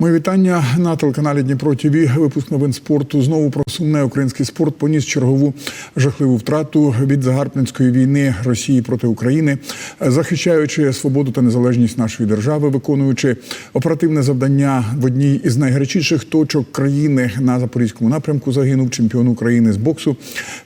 Мої вітання на телеканалі Дніпро ТВ. Випуск новин спорту. Знову про сумне український спорт поніс чергову жахливу втрату від загарбницької війни Росії проти України, захищаючи свободу та незалежність нашої держави, виконуючи оперативне завдання в одній із найгарячіших точок країни на запорізькому напрямку. Загинув чемпіон України з боксу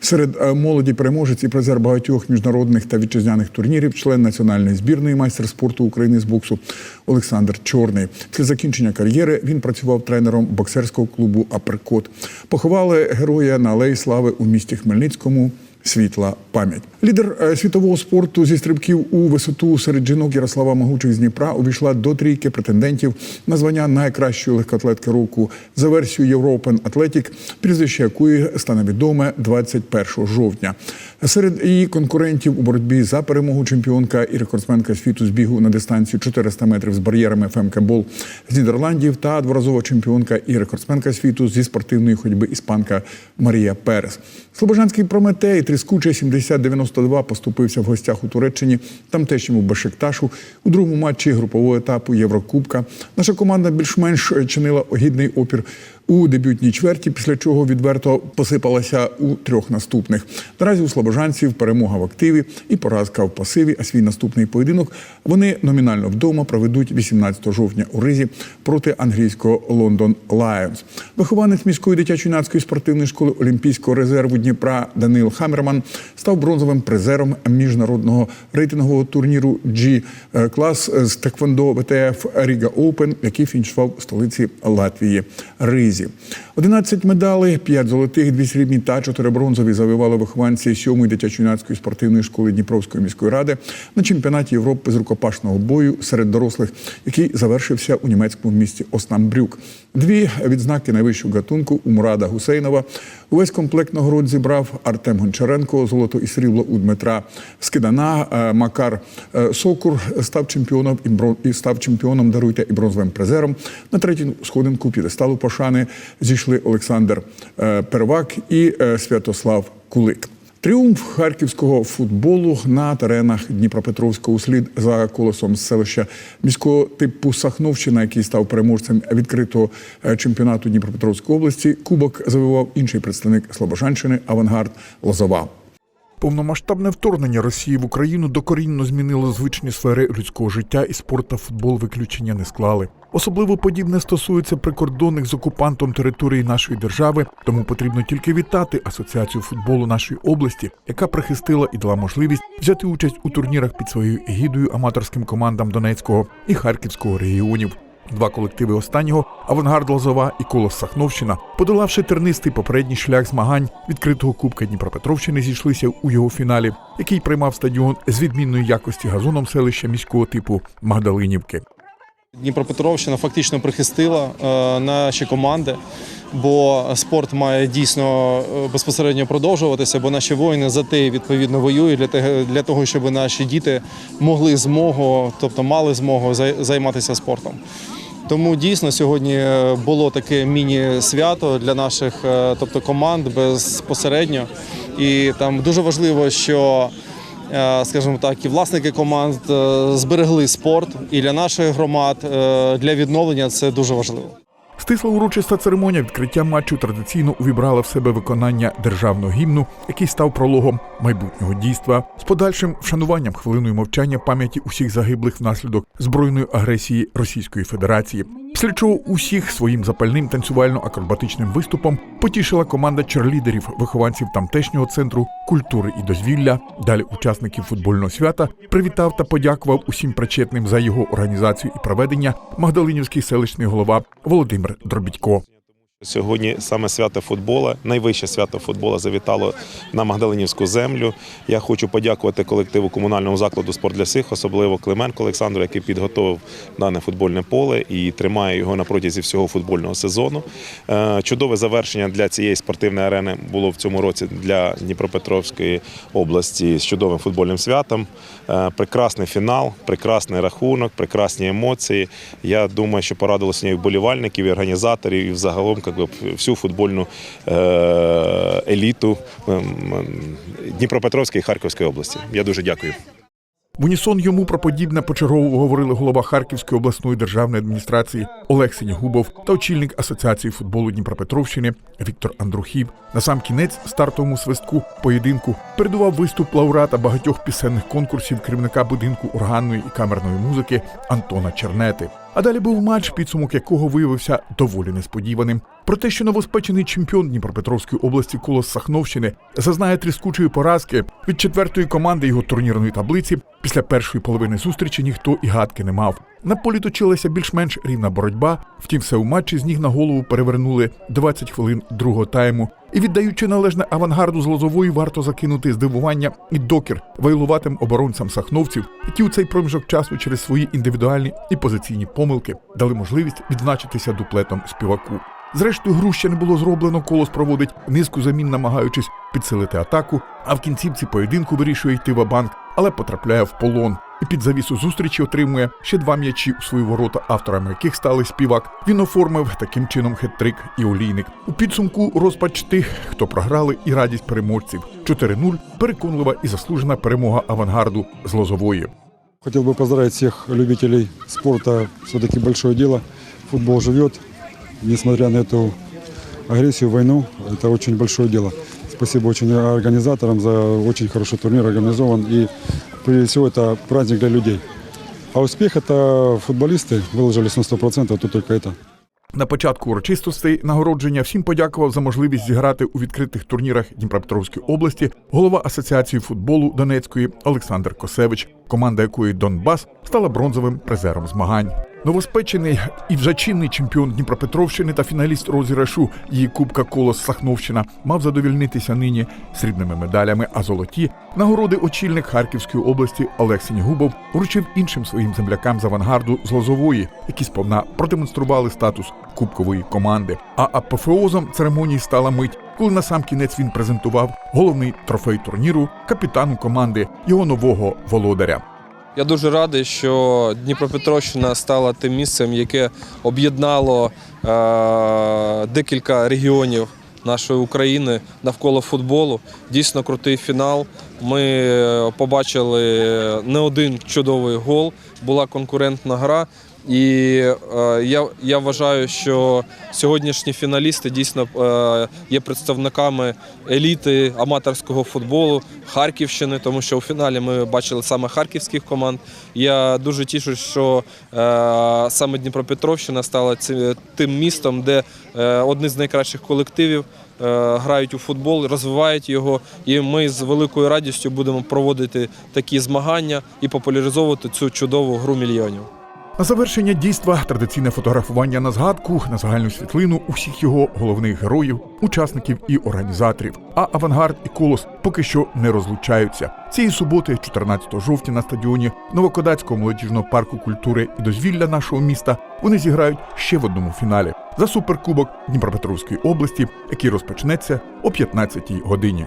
серед е, молоді переможець і призер багатьох міжнародних та вітчизняних турнірів, член національної збірної майстер спорту України з боксу Олександр Чорний. Після закінчення кар'єри він працював тренером боксерського клубу Аперкот. Поховали героя на алеї слави у місті Хмельницькому. Світла пам'ять. Лідер е, світового спорту зі стрибків у висоту серед жінок Ярослава Могучих з Дніпра увійшла до трійки претендентів на звання найкращої легкоатлетки року за версією European Athletic, прізвище якої стане відоме 21 жовтня. Серед її конкурентів у боротьбі за перемогу чемпіонка і рекордсменка світу з бігу на дистанцію 400 метрів з бар'єрами ФМК Бол з Нідерландів та дворазова чемпіонка і рекордсменка світу зі спортивної ходьби іспанка Марія Перес. Слобожанський Прометей тріскуче 70-92 поступився в гостях у Туреччині тамтешньому Бешикташу у другому матчі групового етапу Єврокубка. Наша команда більш-менш чинила огідний опір у дебютній чверті, після чого відверто посипалася у трьох наступних. Наразі у слобожанців перемога в активі і поразка в пасиві. А свій наступний поєдинок вони номінально вдома проведуть 18 жовтня у Ризі проти англійського Лондон Лайонс. Вихованець міської дитячо-юнацької спортивної школи Олімпійського резерву Дніпра Данил Хамерман став бронзовим призером міжнародного рейтингового турніру G клас з Теквондо ВТФ Ріга Оупен, який фінішував в столиці Латвії Ризі. 11 медалей, 5 золотих, 2 срібні та 4 бронзові завоювали вихованці 7-ї дитячо-юнацької спортивної школи Дніпровської міської ради на чемпіонаті Європи з рукопашного бою серед дорослих, який завершився у німецькому місті Оснамбрюк. Дві відзнаки найвищого гатунку у Мурада Гусейнова. Увесь комплект нагород зібрав Артем Гончаренко, золото і срібло у Дмитра Скидана. Е, Макар е, Сокур став чемпіоном і став чемпіоном. Даруйте і бронзовим призером. На третю сходинку п'єдесталу пошани зійшли Олександр е, Первак і е, Святослав Кулик. Тріумф харківського футболу на теренах Дніпропетровського слід за колесом селища міського типу Сахновщина, який став переможцем відкритого е, чемпіонату Дніпропетровської області. Кубок завивав інший представник Слобожанщини Авангард Лозова. Повномасштабне вторгнення Росії в Україну докорінно змінило звичні сфери людського життя, і спорт та футбол виключення не склали. Особливо подібне стосується прикордонних з окупантом території нашої держави, тому потрібно тільки вітати асоціацію футболу нашої області, яка прихистила і дала можливість взяти участь у турнірах під своєю егідою аматорським командам Донецького і Харківського регіонів. Два колективи останнього Авангард Лозова і Колос Сахновщина, подолавши тернистий попередній шлях змагань відкритого Кубка Дніпропетровщини, зійшлися у його фіналі, який приймав стадіон з відмінної якості газоном селища міського типу Магдалинівки. Дніпропетровщина фактично прихистила е, наші команди, бо спорт має дійсно е, безпосередньо продовжуватися, бо наші воїни за те відповідно воюють для того, щоб наші діти могли змогу, тобто мали змогу зай- займатися спортом. Тому дійсно сьогодні е, було таке міні-свято для наших тобто, команд безпосередньо. І там дуже важливо, що скажімо так, і власники команд е, зберегли спорт і для наших громад, е, для відновлення це дуже важливо. Стисла урочиста церемонія відкриття матчу традиційно увібрала в себе виконання державного гімну, який став прологом майбутнього дійства з подальшим вшануванням хвилиною мовчання пам'яті усіх загиблих внаслідок збройної агресії Російської Федерації. Після чого усіх своїм запальним танцювально-акробатичним виступом потішила команда черлідерів, вихованців тамтешнього центру культури і дозвілля. Далі учасників футбольного свята привітав та подякував усім причетним за його організацію і проведення Магдалинівський селищний голова Володимир Дробідько. Сьогодні саме свято футбола, найвище свято футбола завітало на Магдалинівську землю. Я хочу подякувати колективу комунального закладу Спорт для всіх, особливо Клименко Олександру, який підготовив дане футбольне поле і тримає його на протязі всього футбольного сезону. Е, Чудове завершення для цієї спортивної арени було в цьому році для Дніпропетровської області з чудовим футбольним святом. Е, Прекрасний фінал, прекрасний рахунок, прекрасні емоції. Я думаю, що порадилося і вболівальників, і організаторів, і взагалом как би, всю футбольну е, еліту ем, ем, Дніпропетровської і Харківської області. Я дуже дякую. В унісон йому про подібне почергово говорили голова Харківської обласної державної адміністрації Олег Синігубов та очільник Асоціації футболу Дніпропетровщини Віктор Андрухів. На сам кінець стартовому свистку поєдинку передував виступ лауреата багатьох пісенних конкурсів керівника будинку органної і камерної музики Антона Чернети. А далі був матч, підсумок якого виявився доволі несподіваним. Про те, що новоспечений чемпіон Дніпропетровської області Колос Сахновщини зазнає тріскучої поразки від четвертої команди його турнірної таблиці, після першої половини зустрічі ніхто і гадки не мав. На полі точилася більш-менш рівна боротьба. Втім, все у матчі з ніг на голову перевернули 20 хвилин другого тайму. І віддаючи належне авангарду з Лозової, варто закинути здивування і докір вайлуватим оборонцям сахновців, які у цей проміжок часу через свої індивідуальні і позиційні помилки дали можливість відзначитися дуплетом співаку. Зрештою, гру ще не було зроблено. Колос проводить низку замін, намагаючись підсилити атаку. А в кінцівці поєдинку вирішує йти в банк, але потрапляє в полон. І під завісу зустрічі отримує ще два м'ячі у свої ворота, авторами яких стали співак. Він оформив таким чином хет-трик і олійник. У підсумку розпач тих, хто програли, і радість переможців. 4-0 – переконлива і заслужена перемога авангарду з Лозової. Хотел бы поздравить всех любителей спорта. Все-таки большое дело. Футбол живет Несмотря на эту агрессию, войну, это очень большое дело. Спасибо очень организаторам за очень хороший турнир организован. И прежде всего это праздник для людей. А успех это футболисты выложились на 100%, то только это. На початку урочистостей нагородження всім подякував за можливість зіграти у відкритих турнірах Дніпропетровської області голова Асоціації футболу Донецької Олександр Косевич, команда якої Донбас стала бронзовим призером змагань. Новоспечений і вже чинний чемпіон Дніпропетровщини та фіналіст розіграшу її Кубка Колос Сахновщина мав задовільнитися нині срібними медалями, а золоті нагороди очільник Харківської області Олег Сінігубов вручив іншим своїм землякам з авангарду з Лозової, які сповна продемонстрували статус кубкової команди. А апофеозом церемонії стала мить, коли на сам кінець він презентував головний трофей турніру капітану команди його нового володаря. Я дуже радий, що Дніпропетровщина стала тим місцем, яке об'єднало е- декілька регіонів нашої України навколо футболу. Дійсно крутий фінал. Ми е, побачили не один чудовий гол, була конкурентна гра. І е, я, я вважаю, що сьогоднішні фіналісти дійсно е, є представниками еліти аматорського футболу Харківщини, тому що у фіналі ми бачили саме харківських команд. Я дуже тішу, що е, саме Дніпропетровщина стала тим містом, де е, одні з найкращих колективів грають у футбол, розвивають його. І ми з великою радістю будемо проводити такі змагання і популяризовувати цю чудову гру мільйонів. На завершення дійства традиційне фотографування на згадку на загальну світлину усіх його головних героїв, учасників і організаторів. А авангард і колос поки що не розлучаються. Цієї суботи, 14 жовтня, на стадіоні Новокодацького молодіжного парку культури і дозвілля нашого міста вони зіграють ще в одному фіналі за суперкубок Дніпропетровської області, який розпочнеться о 15-й годині.